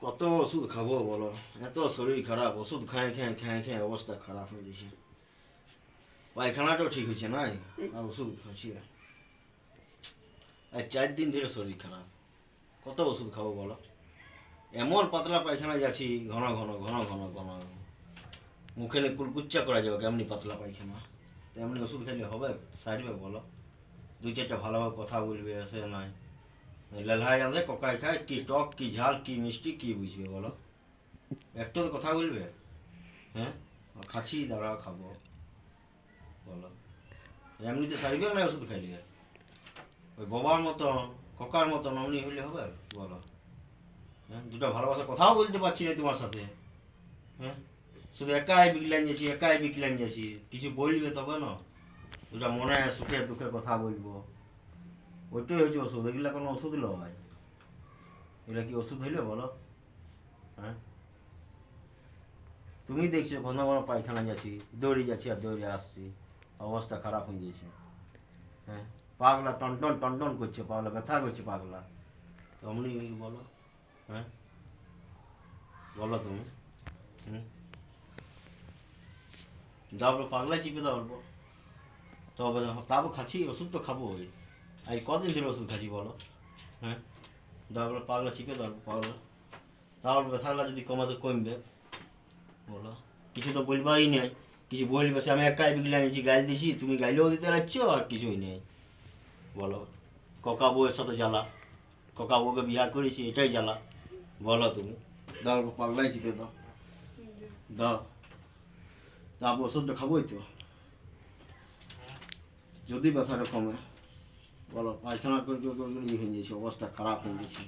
কত ওষুধ খাব বলো? এত শরীর খারাপ, ওষুধ খায়, খেয়ে খেয়ে খেয়ে, অবস্থা খারাপ হয়ে গেছে। পায়খানাটাও ঠিক হয়েছে নাই? আর ওষুধ খাচ্ছি। আর চার দিন ধরে শরীর খারাপ। কত ওষুধ খাব বলো? এমন পাতলা পায়খানা যাচ্ছি, ঘন ঘন ঘন ঘন ঘন। মুখে কুলকুচ্চা করা যাবে, কেমনি পাতলা পায়খানা? তেমনি ওষুধ খাইলে হবে, সারবে বলো। দুই চারটা ভালোভাবে কথা বলবে, সে নয়। লেলহাই রাঁধে ককাই খায়, কি টক, কি ঝাল, কি মিষ্টি, কি বুঝবে বলো? একটু তো কথা বলবে? হ্যাঁ? খাচ্ছি দাঁড়া খাব। বলো। এমনিতে সারিবে না ওষুধ খাইলে ওই বাবার মতন, ককার মতন অমনি হইলে হবে? বলো। হ্যাঁ? দুটো ভালোবাসা কথাও বলতে পারছি না তোমার সাথে। হ্যাঁ? শুধু একাই বিগলাইন যাচ্ছি, একাই বিগলাইন যাচ্ছি। কিছু বলবে তবে না। দুটা মনে হয় সুখে দুঃখে কথা বলব। ওইটাই হচ্ছে ওষুধ, এগুলা কোনো ওষুধ লয় এগুলা কি ওষুধ হইলে বলো? হ্যাঁ? তুমি দেখছ, ঘন ঘন পায়খানা যাচ্ছি, দৌড়ে যাচ্ছি আর দৌড়ে আসছি, অবস্থা খারাপ হয়ে গেছে। হ্যাঁ? পাগলা টনটন টনটন করছে পাগলা, ব্যথা করছে পাগলা। অমনি বলো হ্যাঁ? বলো তুমি। হুম? দাও পাগলা চিপে দাও অল্প। তবে তারপর খাচ্ছি ওষুধ তো খাব ওই আর কদিন ধরে ওষুধ খাচ্ছি বলো হ্যাঁ বলো, পাগলা চিপে দাও পাগলা তাহলে ব্যথাগুলো যদি কমাতে কমবে বলো কিছু তো বলবারই নেই কিছু বলবে সে আমি একাই বিগলে আনছি গাইল দিছি তুমি গাইলেও দিতে লাগছো আর কিছুই নেই বলো ককা বউয়ের সাথে জ্বালা ককা বউকে বিয়া করেছি এটাই জ্বালা বলো তুমি দাও পাগলাই চিপে দাও দাও তারপর ওষুধটা খাবোই তো যদি ব্যথাটা কমে বলো পায়খানা করে করে করে হয়ে গেছে অবস্থা খারাপ হয়ে গেছে।